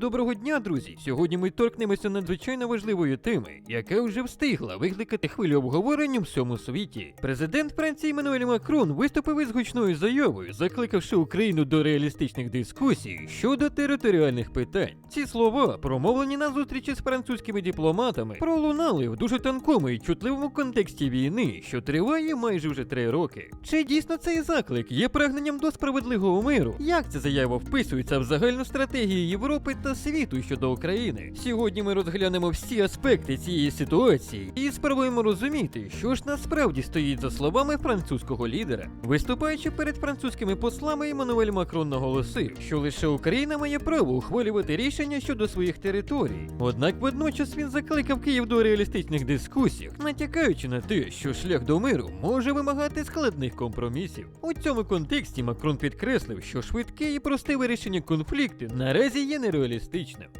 доброго дня, друзі! Сьогодні ми торкнемося надзвичайно важливої теми, яка вже встигла викликати хвилю обговорення в всьому світі. Президент Франції Еммануель Макрон виступив із гучною заявою, закликавши Україну до реалістичних дискусій щодо територіальних питань. Ці слова, промовлені на зустрічі з французькими дипломатами, пролунали в дуже тонкому і чутливому контексті війни, що триває майже вже три роки. Чи дійсно цей заклик є прагненням до справедливого миру? Як ця заява вписується в загальну стратегію Європи та світу щодо України? Сьогодні ми розглянемо всі аспекти цієї ситуації і спробуємо розуміти, що ж насправді стоїть за словами французького лідера. Виступаючи перед французькими послами, Еммануель Макрон наголосив, що лише Україна має право ухвалювати рішення щодо своїх територій. Однак водночас він закликав Київ до реалістичних дискусій, натякаючи на те, що шлях до миру може вимагати складних компромісів. У цьому контексті Макрон підкреслив, що швидке і просте вирішення конфлікту наразі є нереалістичним.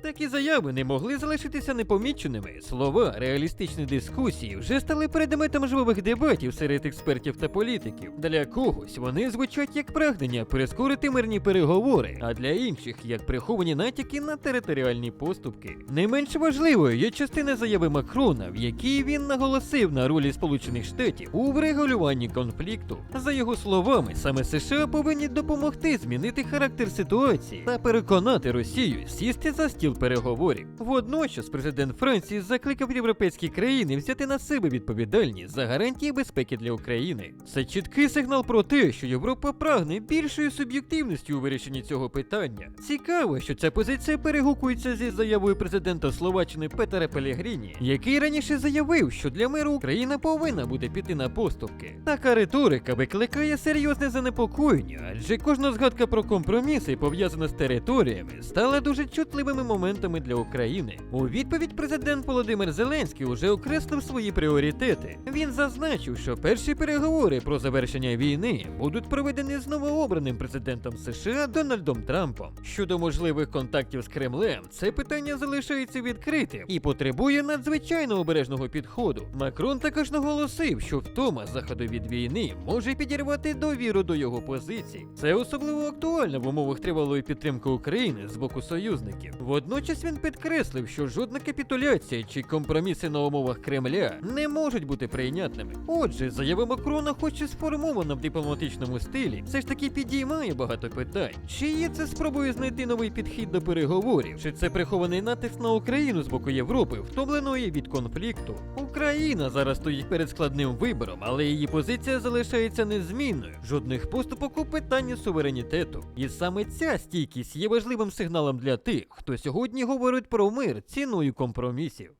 Такі заяви не могли залишитися непоміченими. Слова реалістичні дискусії вже стали предметом жвавих дебатів серед експертів та політиків. Для когось вони звучать як прагнення перескорити мирні переговори, а для інших як приховані натяки на територіальні поступки. Не менш важливою є частина заяви Макрона, в якій він наголосив на ролі Сполучених Штатів у врегулюванні конфлікту. За його словами, саме США повинні допомогти змінити характер ситуації та переконати Росію сісти за стіл переговорів. Водночас президент Франції закликав європейські країни взяти на себе відповідальність за гарантії безпеки для України. Це чіткий сигнал про те, що Європа прагне більшої суб'єктивності у вирішенні цього питання. Цікаво, що ця позиція перегукується зі заявою президента Словаччини Петера Пелегріні, який раніше заявив, що для миру Україна повинна буде піти на поступки. Така риторика викликає серйозне занепокоєння, адже кожна згадка про компроміси, пов'язана з територіями, стала дуже чутливими моментами для України. У відповідь президент Володимир Зеленський уже окреслив свої пріоритети. Він зазначив, що перші переговори про завершення війни будуть проведені з новообраним президентом США Дональдом Трампом. Щодо можливих контактів з Кремлем, це питання залишається відкритим і потребує надзвичайно обережного підходу. Макрон також наголосив, що втома заходу від війни може підірвати довіру до його позицій. Це особливо актуально в умовах тривалої підтримки України з боку союзників. Водночас він підкреслив, що жодна капітуляція чи компроміси на умовах Кремля не можуть бути прийнятними. Отже, заява Макрона, хоч і сформована в дипломатичному стилі, все ж таки підіймає багато питань. Чи є це спробою знайти новий підхід до переговорів? Чи це прихований натиск на Україну з боку Європи, втомленої від конфлікту? Україна зараз стоїть перед складним вибором, але її позиція залишається незмінною. Жодних поступок у питанні суверенітету. І саме ця стійкість є важливим сигналом для тих, хто сьогодні говорить про мир ціною компромісів.